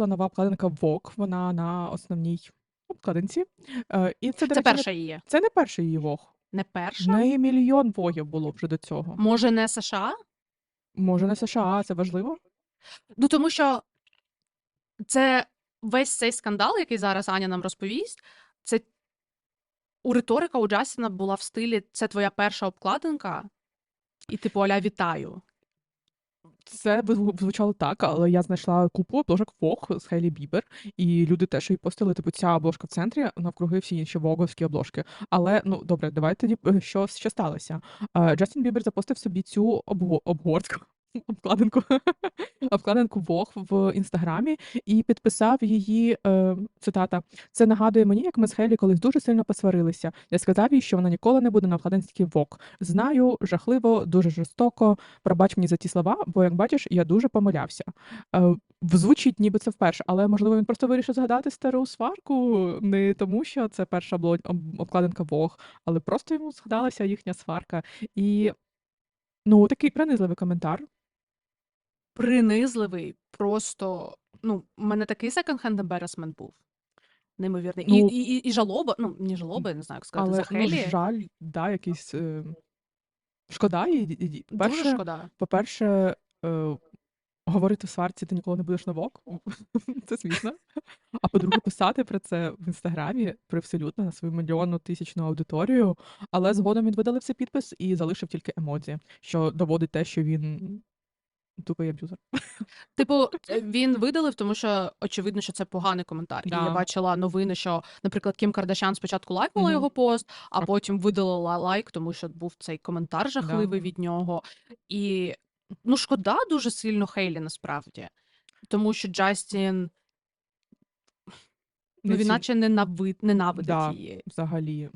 вийшла нова обкладинка Vogue, вона на основній обкладинці. Е, і це, до Це речі, не перша її. це не перший її Vogue. Не В перша? неї мільйон вогів було вже до цього. Може, не США? Може, не США, це важливо? Ну, тому що це весь цей скандал, який зараз Аня нам розповість, це у риторика у Джастіна була в стилі це твоя перша обкладинка, і типу аля вітаю. Це звучало так, але я знайшла купу обложок Vogue з Хейлі Бібер, і люди теж її постили, типу, ця обложка в центрі, навкруги всі інші воговські обложки. Але ну добре, давайте тоді е, що, що сталося. Е, Джастін Бібер запостив собі цю обго- обгортку. Обкладинку обкладинку Vogue в інстаграмі і підписав її е, цитата. Це нагадує мені, як ми з Хелі колись дуже сильно посварилися. Я сказав їй, що вона ніколи не буде на обкладинці Vogue. Знаю, жахливо, дуже жорстоко. Пробач мені за ті слова, бо як бачиш, я дуже помилявся. Е, звучить, ніби це вперше, але можливо він просто вирішив згадати стару сварку, не тому, що це перша обкладинка Vogue, але просто йому згадалася їхня сварка. І ну такий принизливий коментар. Принизливий, просто ну, у мене такий second-hand embarrassment був. Неймовірний. Ну, і, і, і, і жалоба, ну, не жалоба, я не знаю, як сказати, за Але ну, Хелі. жаль, да, якийсь е, шкода і, і, і Дуже перше, шкода. по-перше, е, говорити в сварці ти ніколи не будеш на вок. Це смішно. А по-друге, писати про це в інстаграмі при абсолютно на свою мільйонну тисячну аудиторію. Але згодом він видалився підпис і залишив тільки емодзі, що доводить те, що він тупий аб'юзер. Типу, е, він видалив, тому що очевидно, що це поганий коментар. І я бачила новини, що, наприклад, Кім Кардашян спочатку лайкнула Мгм. його пост, а потім видалила лайк, тому що був цей коментар жахливий Да. від нього. І ну, шкода дуже сильно Хейлі насправді. Тому що Джастін, ну, він наче ненави... ненавидить Да. її. Взагалі.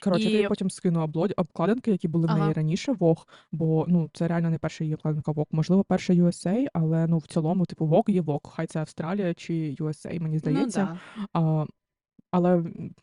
Коротше, я тобі І потім скину обло- обкладинки, які були в неї ага, раніше Vogue, бо ну це реально не перша її обкладинка Vogue. Можливо, перша USA, але ну в цілому, типу, Vogue є Vogue. Хай це Австралія чи USA, мені ну здається. да. А, але м,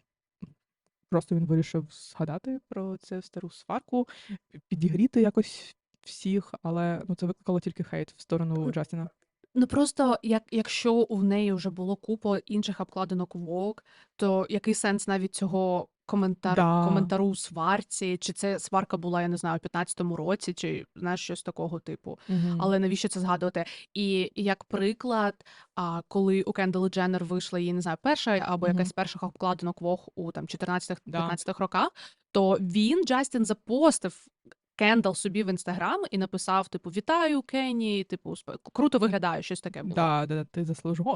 просто він вирішив згадати про цю стару сварку, пі- підігріти якось всіх, але ну це викликало тільки хейт в сторону Джастіна. Ну просто як, якщо у неї вже було купа інших обкладинок Vogue, то який сенс навіть цього коментар, Да. коментару у сварці? Чи це сварка була, я не знаю, у 15-му році, чи знаєш щось такого типу. Угу. Але навіщо це згадувати? І як приклад, а, коли у Кендall Дженнер вийшла її, не знаю, перша або якась з перших обкладинок Vogue у там 14-15 Да. роках, то він, Джастін, запостив Кендал собі в інстаграм і написав: типу, вітаю, Кенні, типу, сп- круто виглядає, щось таке було. Да, да, да, ти заслужив.